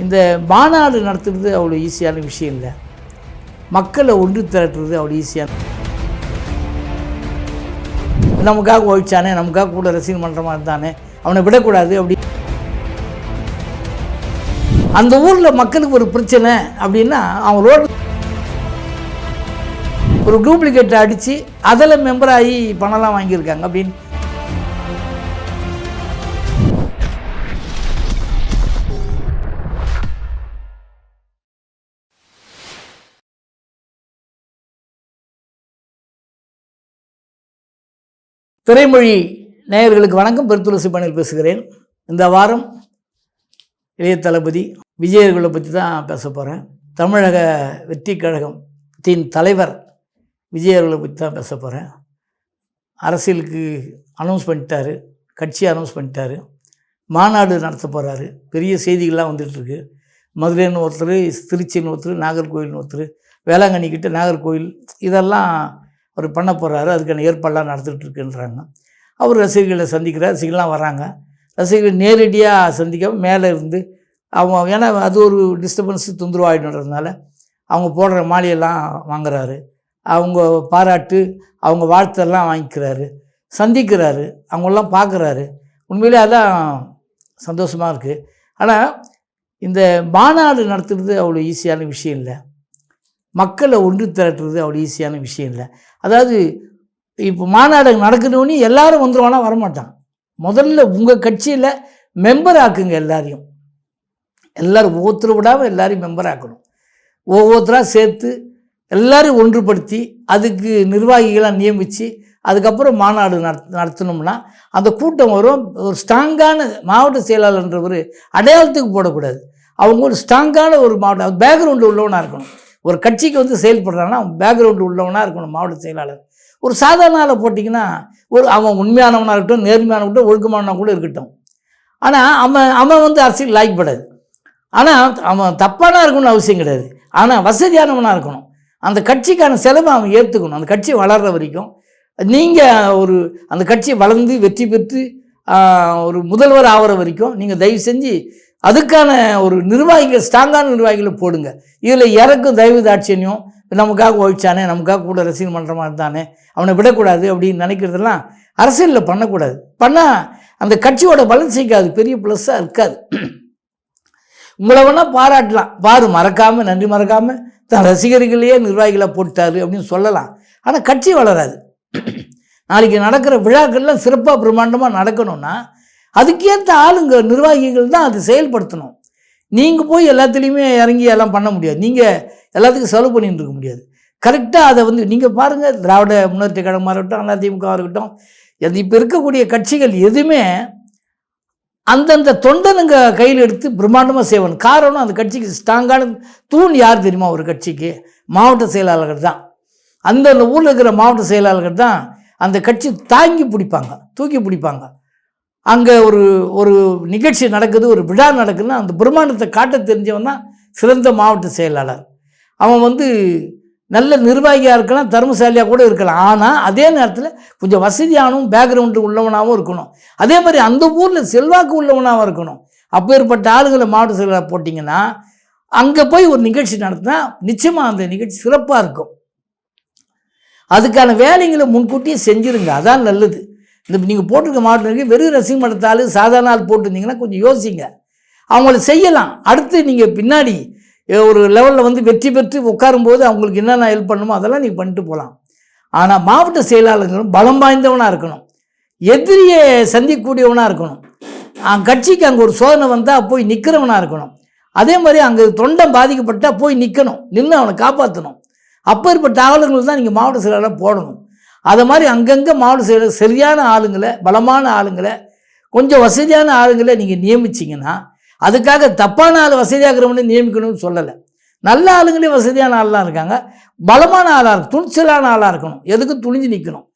இந்த மாநாடு நடத்துறது அவ்வளோ ஈஸியான விஷயம் இல்லை. மக்களை ஒன்று திரட்டுறது அவ்வளோ ஈஸியான நமக்காக ஒழிச்சானே நமக்காக கூட ரசிகர் மன்றமாக இருந்தானே அவனை விடக்கூடாது அப்படி. அந்த ஊரில் மக்களுக்கு ஒரு பிரச்சனை அப்படின்னா அவன் ரோடு ஒரு டூப்ளிகேட்டை அடித்து அதில் மெம்பர் ஆகி பணம்லாம் வாங்கியிருக்காங்க அப்படின்னு திரைமொழி நேயர்களுக்கு வணக்கம். பெருத்துளசி பணியில் பேசுகிறேன். இந்த வாரம் இளைய தளபதி விஜயர்களை பற்றி தான் பேச போகிறேன் தமிழக வெற்றி கழகத்தின் தலைவர் விஜயர்களை பற்றி தான் பேச போகிறேன் அரசியலுக்கு அனௌன்ஸ் பண்ணிட்டாரு. கட்சி அனௌன்ஸ் பண்ணிட்டாரு. மாநாடு நடத்த போகிறாரு பெரிய செய்திகள்லாம் வந்துட்டுருக்கு மதுரைன்னு ஒருத்தர் திருச்சின்னு ஒருத்தர் நாகர்கோவில்னு ஒருத்தர் வேளாங்கண்ணிக்கிட்ட நாகர்கோவில் இதெல்லாம் அவர் பண்ண போகிறாரு அதுக்கான ஏற்பாடெலாம் நடந்துகிட்டு இருக்குன்றாங்க அவர் ரசிகர்களை சந்திக்கிறார் ரசிகர்லாம் வராங்க. ரசிகர்கள் நேரடியாக சந்திக்க மேலே இருந்து அவங்க ஏன்னா அது ஒரு டிஸ்டர்பன்ஸ் தொந்தரவாயிடுன்றதுனால அவங்க போடுற மாலையெல்லாம் வாங்குறாரு. அவங்க பாராட்டு அவங்க வாழ்த்தெல்லாம் வாங்கிக்கிறாரு. சந்திக்கிறாரு அவங்களெல்லாம் பார்க்குறாரு. உண்மையிலே அதான் சந்தோஷமாக இருக்குது ஆனால் இந்த மாநாடு நடத்துறது அவ்வளோ ஈஸியான விஷயம் இல்லை. மக்களை ஒன்று திரட்டுறது அவ்வளோ ஈஸியான விஷயம் இல்லை. அதாவது இப்போ மாநாடு நடக்கணும்னு எல்லாரும் வந்துருவானா வரமாட்டான். முதல்ல உங்கள் கட்சியில் மெம்பர் ஆக்குங்க எல்லாரையும். எல்லோரும் ஒவ்வொருத்தர் விடாமல் எல்லாரையும் மெம்பர் ஆக்கணும். ஒவ்வொருத்தராக சேர்த்து எல்லாரையும் ஒன்றுபடுத்தி அதுக்கு நிர்வாகிகளாக நியமித்து அதுக்கப்புறம் மாநாடு நடத் நடத்தணும்னா அந்த கூட்டம் வரும். ஒரு ஸ்ட்ராங்கான மாவட்ட செயலாளர்ன்றவர் அடையாளத்துக்கு போடக்கூடாது. அவங்க ஒரு ஸ்ட்ராங்கான ஒரு மாவட்டம் பேக்ரவுண்டு உள்ளவனாக இருக்கணும். ஒரு கட்சிக்கு வந்து செயல்படுறாங்கன்னா அவன் பேக்ரவுண்டு உள்ளவனாக இருக்கணும் மாவட்ட செயலாளர். ஒரு சாதாரண ஆளை போட்டிங்கன்னா ஒரு அவன் உண்மையானவனாக இருக்கட்டும் நேர்மையானவட்டும் இருக்கட்டும் கூட இருக்கட்டும். ஆனால் அவன் அவன் வந்து அரசியல் லாய்க்கப்படாது ஆனால் அவன் தப்பானா இருக்கணும்னு அவசியம் கிடையாது. ஆனால் வசதியானவனாக இருக்கணும். அந்த கட்சிக்கான செலவை அவன் ஏற்றுக்கணும் அந்த கட்சி வளர்கிற வரைக்கும் நீங்கள் ஒரு அந்த கட்சி வளர்ந்து வெற்றி பெற்று ஒரு முதல்வர் ஆகிற வரைக்கும் நீங்கள் தயவு செஞ்சு அதுக்கான ஒரு நிர்வாகிகள் ஸ்ட்ராங்கான நிர்வாகிகளை போடுங்க. இதில் இறக்கும் தயவு தாட்சியனையும் நமக்காக ஒழிச்சானே நமக்காக கூட ரசிகர் மாதிரி தானே அவனை விடக்கூடாது அப்படின்னு நினைக்கிறதெல்லாம் அரசியலில் பண்ணக்கூடாது. பண்ணால் அந்த கட்சியோட பலன் சேர்க்காது பெரிய ப்ளஸ்ஸாக இருக்காது. உங்களை வேணால் பாராட்டலாம். பாரு மறக்காமல் நன்றி மறக்காமல் தன் ரசிகர்களையே நிர்வாகிகளாக போட்டார் அப்படின்னு சொல்லலாம். ஆனால் கட்சி வளராது. நாளைக்கு நடக்கிற விழாக்கள்லாம் சிறப்பாக பிரம்மாண்டமாக நடக்கணும்னா அதுக்கேற்ற ஆளுங்க நிர்வாகிகள் தான் அது செயல்படுத்தணும். நீங்கள் போய் எல்லாத்துலேயுமே இறங்கி எல்லாம் பண்ண முடியாது. நீங்கள் எல்லாத்துக்கும் செலவு பண்ணிட்டு இருக்க முடியாது. கரெக்டாக அதை வந்து நீங்கள் பாருங்கள் திராவிட முன்னேற்ற கழகமாக இருக்கட்டும் அதிமுகவாக இருக்கட்டும் அது இப்போ இருக்கக்கூடிய கட்சிகள் எதுவுமே அந்தந்த தொண்டனுங்க கையில் எடுத்து பிரம்மாண்டமாக செய்வன் காரணம் அந்த கட்சிக்கு ஸ்ட்ராங்கான தூண் யார் தெரியுமா? ஒரு கட்சிக்கு மாவட்ட செயலாளர்கள் தான். அந்தந்த ஊரில் இருக்கிற மாவட்ட செயலாளர்கள் தான் அந்த கட்சி தாங்கி பிடிப்பாங்க தூக்கி பிடிப்பாங்க. அங்கே ஒரு ஒரு நிகழ்ச்சி நடக்குது ஒரு விழா நடக்குதுன்னா அந்த பிரம்மாண்டத்தை காட்ட தெரிஞ்சவன் தான் சிறந்த மாவட்ட செயலாளர். அவன் வந்து நல்ல நிர்வாகியாக இருக்கலாம் தர்மசாலியாக கூட இருக்கலாம். ஆனால் அதே நேரத்தில் கொஞ்சம் வசதியானவும் பேக்ரவுண்டு உள்ளவனாகவும் இருக்கணும். அதே மாதிரி அந்த ஊரில் செல்வாக்கு உள்ளவனாகவும் இருக்கணும். அப்பேற்பட்ட ஆளுகளை மாவட்ட செயலாளர் போட்டிங்கன்னா அங்கே போய் ஒரு நிகழ்ச்சி நடத்தினா நிச்சயமாக அந்த நிகழ்ச்சி சிறப்பாக இருக்கும். அதுக்கான வேலைங்களை முன்கூட்டியே செஞ்சுருங்க. அதான் நல்லது. இந்த நீங்கள் போட்டிருக்க மாவட்டம் வெறும் ரசிகம் மட்டத்தால் சாதாரண ஆள் போட்டிருந்தீங்கன்னா கொஞ்சம் யோசிங்க. அவங்கள செய்யலாம். அடுத்து நீங்கள் பின்னாடி ஒரு லெவலில் வந்து வெற்றி பெற்று உட்காரும்போது அவங்களுக்கு என்னென்ன ஹெல்ப் பண்ணணுமோ அதெல்லாம் நீங்கள் பண்ணிட்டு போகலாம் ஆனால் மாவட்ட செயலாளர்களும் பலம் வாய்ந்தவனாக இருக்கணும். எதிரியை சந்திக்கக்கூடியவனாக இருக்கணும். கட்சிக்கு அங்கே ஒரு சோதனை வந்தால் போய் நிற்கிறவனாக இருக்கணும். அதே மாதிரி அங்கே தொண்டம் பாதிக்கப்பட்டால் போய் நிற்கணும் நின்று அவனை காப்பாற்றணும் அப்பேற்பட்ட ஆளுங்களை தான் நீங்கள் மாவட்ட செயலாளராக போடணும். அதை மாதிரி அங்கங்கே மாவட்ட செயலர் சரியான ஆளுங்களை பலமான ஆளுங்களை கொஞ்சம் வசதியான ஆளுங்களை நீங்கள் நியமிச்சிங்கன்னா அதுக்காக தப்பான ஆள் வசதியாகிறவனே நியமிக்கணும்னு சொல்லலை. நல்ல ஆளுங்களே வசதியான ஆளாக இருக்காங்க. பலமான ஆளாக இருக்கும் துணிச்சலான ஆளாக இருக்கணும். எதுக்கும் துணிஞ்சு நிற்கணும்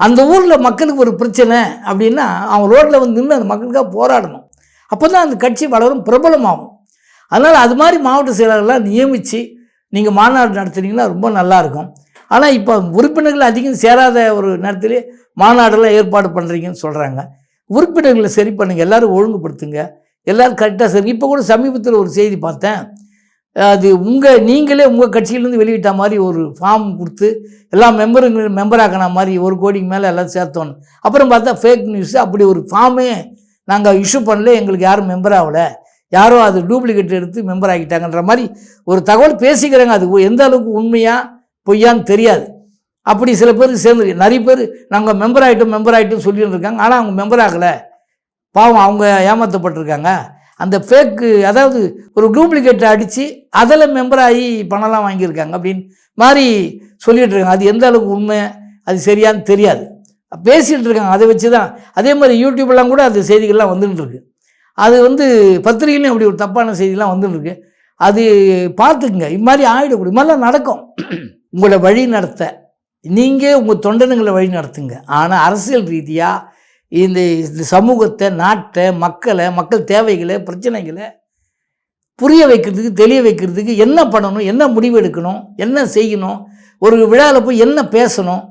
அந்த ஊரில் மக்களுக்கு ஒரு பிரச்சனை அப்படின்னா அவன் ரோட்டில் வந்து நின்று அந்த மக்களுக்காக போராடணும். அப்போ தான் அந்த கட்சி வளரும் பிரபலமாகும். அதனால் அது மாதிரி மாவட்ட செயலாளர்லாம் நியமித்து நீங்கள் மாநாடு நடத்துனீங்கன்னா ரொம்ப நல்லாயிருக்கும் ஆனால் இப்போ உறுப்பினர்கள் அதிகம் சேராத ஒரு நேரத்தில் மாநாடெல்லாம் ஏற்பாடு பண்ணுறீங்கன்னு சொல்கிறாங்க உறுப்பினர்களை சரி பண்ணுங்கள் எல்லோரும் ஒழுங்குபடுத்துங்க எல்லோரும் கரெக்டாக சரி இப்போ கூட சமீபத்தில் ஒரு செய்தி பார்த்தேன். அது உங்கள் நீங்களே உங்கள் கட்சியிலேருந்து வெளியிட்ட மாதிரி ஒரு ஃபார்ம் கொடுத்து எல்லா மெம்பருங்க மெம்பராக்கின மாதிரி ஒரு கோடிக்கு மேலே எல்லாம் சேர்த்தோன்னு. அப்புறம் பார்த்தா ஃபேக் நியூஸ் அப்படி ஒரு ஃபார்மே நாங்கள் இஷ்யூ பண்ணல எங்களுக்கு யாரும் மெம்பர் ஆகலை. யாரோ அது டூப்ளிகேட் எடுத்து மெம்பர் ஆகிட்டாங்கன்ற மாதிரி ஒரு தகவல் பேசிக்கிறாங்க. அது எந்த அளவுக்கு உண்மையாக பொய்யான்னு தெரியாது. அப்படி சில பேர் சேர்ந்து நிறைய பேர் நாங்கள் மெம்பர் ஆகிட்டோம் மெம்பர் ஆகிட்டோம் சொல்லிட்டு இருக்காங்க ஆனால் அவங்க மெம்பர் ஆகலை. பாவம் அவங்க ஏமாற்றப்பட்டிருக்காங்க அந்த ஃபேக்கு அதாவது ஒரு டூப்ளிகேட்டை அடித்து அதில் மெம்பர் ஆகி பணம்லாம் வாங்கியிருக்காங்க அப்படின்னு மாதிரி சொல்லிகிட்டு இருக்காங்க அது எந்த அளவுக்கு உண்மை அது சரியான்னு தெரியாது. பேசிகிட்டு இருக்காங்க. அதை வச்சு தான் அதே மாதிரி யூடியூப்லாம் கூட அந்த செய்திகள்லாம் வந்துட்டுருக்கு. அது வந்து பத்திரிகையிலையும் அப்படி ஒரு தப்பான செய்திலாம் வந்துட்டுருக்கு. அது பார்த்துக்குங்க. இது மாதிரி ஆகிடக்கூடாது இது மாதிரிலாம் நடக்கும். உங்களை வழி நடத்த நீங்கள் உங்கள் தொண்டனுங்களை வழி நடத்துங்க. ஆனால் அரசியல் ரீதியாக இந்த சமூகத்தை நாட்டை மக்களை மக்கள் தேவைகளை பிரச்சனைகளை புரிய வைக்கிறதுக்கு தெளிய வைக்கிறதுக்கு என்ன பண்ணணும் என்ன முடிவு எடுக்கணும் என்ன செய்யணும் ஒரு விழாவில் போய் என்ன பேசணும்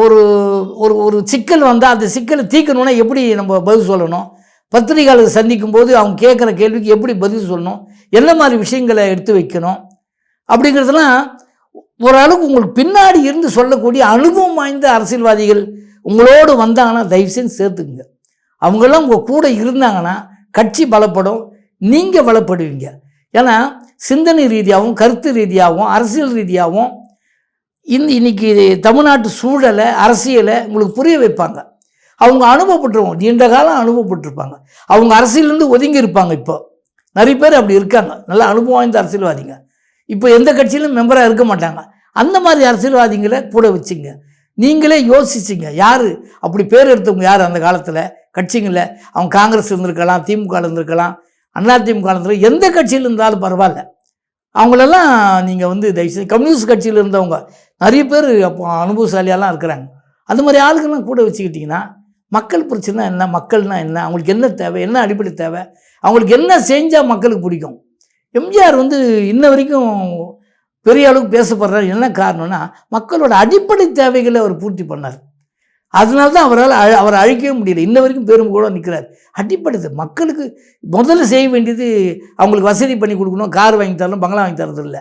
ஒரு ஒரு ஒரு சிக்கல் வந்தால் அந்த சிக்கலை தீர்க்கணுன்னா எப்படி நம்ம பதில் சொல்லணும்? பத்திரிகையாளர் சந்திக்கும் போது அவங்க கேட்குற கேள்விக்கு எப்படி பதில் சொல்லணும்? என்ன மாதிரி விஷயங்களை எடுத்து வைக்கணும்? அப்படிங்கிறதுலாம் ஓரளவுக்கு உங்களுக்கு பின்னாடி இருந்து சொல்லக்கூடிய அனுபவம் வாய்ந்த அரசியல்வாதிகள் உங்களோடு வந்தாங்கன்னா தயவு செஞ்சு சேர்த்துக்குங்க. அவங்கெல்லாம் உங்கள் கூட இருந்தாங்கன்னா கட்சி பலப்படும் நீங்கள் பலப்படுவீங்க. ஏன்னா சிந்தனை ரீதியாகவும் கருத்து ரீதியாகவும் அரசியல் ரீதியாகவும் இந்த இன்னைக்கு தமிழ்நாட்டு சூழலை அரசியலை உங்களுக்கு புரிய வைப்பாங்க. அவங்க அனுபவப்பட்டுருவோம் நீண்ட காலம் அனுபவப்பட்டிருப்பாங்க. அவங்க அரசியலேருந்து ஒதுங்கி இருப்பாங்க இப்போ. நிறைய பேர் அப்படி இருக்காங்க. நல்லா அனுபவம் வாய்ந்த அரசியல்வாதிங்க. இப்போ எந்த கட்சியிலும் மெம்பராக இருக்க மாட்டாங்க. அந்த மாதிரி அரசியல்வாதிகளை கூட வச்சுங்க. நீங்களே யோசிச்சிங்க யார்? அப்படி பேர் எடுத்தவங்க யார் அந்த காலத்தில்? கட்சிங்களில் அவங்க காங்கிரஸ் இருந்திருக்கலாம் திமுக இருந்திருக்கலாம் அண்ணா திமுக இருந்திருக்கலாம் எந்த கட்சியில் இருந்தாலும் பரவாயில்ல. அவங்களெல்லாம் நீங்கள் வந்து தயவுசெய்து கம்யூனிஸ்ட் கட்சியில் இருந்தவங்க நிறைய பேர் அப்போ அனுபவசாலியாலாம் இருக்கிறாங்க. அந்த மாதிரி ஆளுங்கள்லாம் கூட வச்சுக்கிட்டிங்கன்னா மக்கள் பிரச்சனை என்ன? மக்கள்னால் என்ன? அவங்களுக்கு என்ன தேவை? என்ன அடிப்படை தேவை? அவங்களுக்கு என்ன செஞ்சால் மக்களுக்கு பிடிக்கும்? எம்ஜிஆர் வந்து இன்ன வரைக்கும் பெரிய அளவுக்கு பேசப்படுறாரு. என்ன காரணம்னா மக்களோட அடிப்படை தேவைகளை அவர் பூர்த்தி பண்ணார். அதனால தான் அவரால் அழ அவரை அழிக்கவே முடியல. இன்ன வரைக்கும் பெரும் கூட நிற்கிறார் அடிப்படை மக்களுக்கு முதல்ல செய்ய வேண்டியது அவங்களுக்கு வசதி பண்ணி கொடுக்கணும். கார் வாங்கி தரணும் பங்களா வாங்கி தரது இல்லை.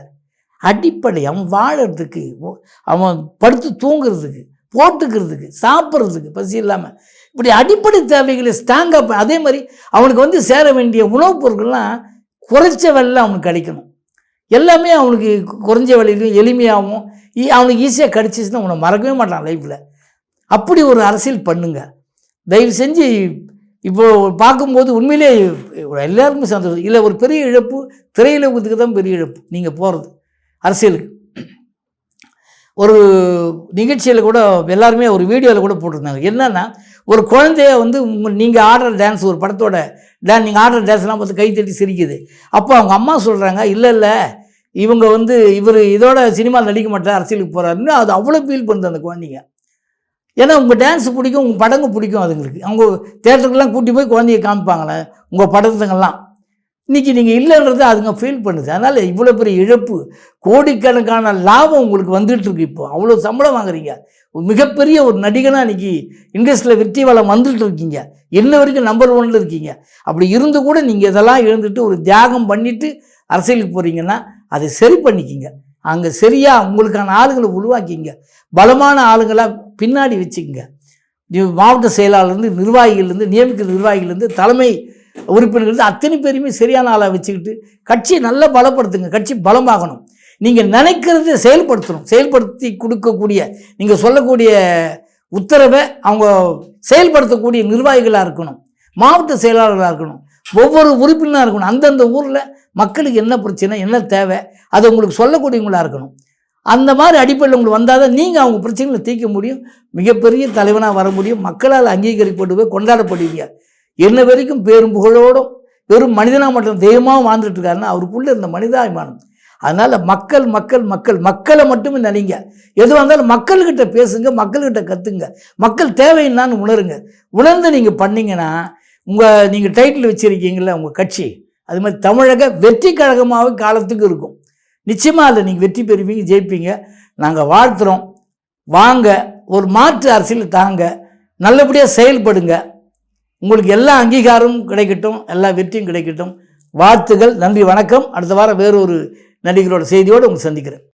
அடிப்படை அவன் வாழறதுக்கு ஓ- அவன் படுத்து தூங்குறதுக்கு போட்டுக்கிறதுக்கு சாப்பிட்றதுக்கு பசி இல்லாமல் இப்படி அடிப்படை தேவைகளை ஸ்ட்ராங்காக அதே மாதிரி அவனுக்கு வந்து சேர வேண்டிய உணவுப் பொருட்கள்லாம் குறைச்ச விலையில் அவனுக்கு கிடைக்கணும். எல்லாமே அவனுக்கு குறைஞ்ச விலையிலையும் எளிமையாகவும் அவனுக்கு ஈஸியாக கிடச்சிச்சுன்னா அவனை மறக்கவே மாட்டான் லைஃப்பில் அப்படி ஒரு அரசியல் பண்ணுங்க. தயவு செஞ்சு இப்போ பார்க்கும்போது உண்மையிலே எல்லாருக்குமே சந்தோஷம். இல்லை ஒரு பெரிய இழப்பு திரையுலகத்துக்கு தான் பெரிய இழப்பு. நீங்கள் போகிறது அரசியலுக்கு. ஒரு நிகழ்ச்சியில் கூட எல்லாருமே ஒரு வீடியோவில் கூட போட்டிருந்தாங்க. என்னென்னா ஒரு குழந்தைய வந்து நீங்கள் ஆடுற டான்ஸ் ஒரு படத்தோட டான் நீங்கள் ஆடுற டான்ஸ்லாம் பார்த்து கை தட்டி சிரிக்குது. அப்போ அவங்க அம்மா சொல்கிறாங்க இல்லை இல்லை இவங்க வந்து இவர் இதோட சினிமா நடிக்க மாட்டார் அரசியலுக்கு போகிறாருன்னு அது அவ்வளோ ஃபீல் பண்ணுது அந்த குழந்தைங்க. ஏன்னா உங்கள் டான்ஸ் பிடிக்கும் உங்கள் படங்கள் பிடிக்கும் அதுங்களுக்கு. அவங்க தேட்டருக்கெல்லாம் கூட்டி போய் குழந்தைய காமிப்பாங்களே உங்கள் படத்துங்கள்லாம். இன்றைக்கி நீங்கள் இல்லைன்றது அதுங்க ஃபீல் பண்ணுது. அதனால் இவ்வளோ பெரிய இழப்பு கோடிக்கணக்கான லாபம் உங்களுக்கு வந்துட்டுருக்கு இப்போ. அவ்வளோ சம்பளம் வாங்குறீங்க. மிகப்பெரிய ஒரு நடிகனாக இன்றைக்கி இண்டஸ்ட்ரியில் வெற்றி வளம் வந்துட்டு இருக்கீங்க. இன்ன வரைக்கும் நம்பர் ஒன்ல இருக்கீங்க. அப்படி இருந்து கூட நீங்கள் இதெல்லாம் இழந்துட்டு ஒரு தியாகம் பண்ணிவிட்டு அரசியலுக்கு போகிறீங்கன்னா அதை சரி பண்ணிக்கிங்க. அங்கே சரியாக உங்களுக்கான ஆளுங்களை உருவாக்கிங்க. பலமான ஆளுங்களாக பின்னாடி வச்சுக்கங்க. நீ மாவட்ட செயலாளர்லேருந்து நிர்வாகிகள்லேருந்து நியமிக்கிற நிர்வாகிகள்லேருந்து தலைமை உறுப்பினர்கள் அத்தனை பேருமே சரியான ஆளாக வச்சுக்கிட்டு கட்சியை நல்லா பலப்படுத்துங்க கட்சி பலமாகணும். நீங்கள் நினைக்கிறத செயல்படுத்தணும். செயல்படுத்தி கொடுக்கக்கூடிய நீங்கள் சொல்லக்கூடிய உத்தரவை அவங்க செயல்படுத்தக்கூடிய நிர்வாகிகளாக இருக்கணும். மாவட்ட செயலாளர்களாக இருக்கணும். ஒவ்வொரு உறுப்பினராக இருக்கணும். அந்தந்த ஊரில் மக்களுக்கு என்ன பிரச்சனை என்ன தேவை அதை உங்களுக்கு சொல்லக்கூடியவங்களாக இருக்கணும். அந்த மாதிரி அடிப்படையில் உங்களுக்கு வந்தால் தான் நீங்கள் அவங்க பிரச்சனைகளை தீர்க்க முடியும். மிகப்பெரிய தலைவனாக வர முடியும். மக்களால் அங்கீகரிக்கப்படுவே கொண்டாடப்படுவீங்க. என்ன வரைக்கும் பேரும் புகழோடும் வெறும் மனிதனாக மட்டும் தெய்வமாக வாழ்ந்துட்டு இருக்காருன்னா அவருக்குள்ளே இருந்த மனிதாபிமானம். அதனால் மக்கள் மக்கள் மக்கள் மக்களை மட்டுமே நினைங்க எது வந்தாலும் மக்கள்கிட்ட பேசுங்க மக்கள்கிட்ட கற்றுங்க மக்கள் தேவைன்னான்னு உணருங்க. உணர்ந்து நீங்கள் பண்ணிங்கன்னா உங்கள் நீங்கள் டைட்டில் வச்சுருக்கீங்கள உங்கள் கட்சி அது மாதிரி தமிழக வெற்றி கழகமாகவே காலத்துக்கு இருக்கும். நிச்சயமாக அதில் நீங்கள் வெற்றி பெறுவீங்க ஜெயிப்பீங்க. நாங்கள் வாழ்த்துறோம். வாங்க ஒரு மாற்று அரசியல் தாங்க. நல்லபடியாக செயல்படுங்க. உங்களுக்கு எல்லா அங்கீகாரமும் கிடைக்கட்டும் எல்லா வெற்றியும் கிடைக்கட்டும். வாழ்த்துகள் நன்றி வணக்கம். அடுத்த வாரம் வேறொரு நடிகரோட செய்தியோடு உங்களை சந்திக்கிறேன்.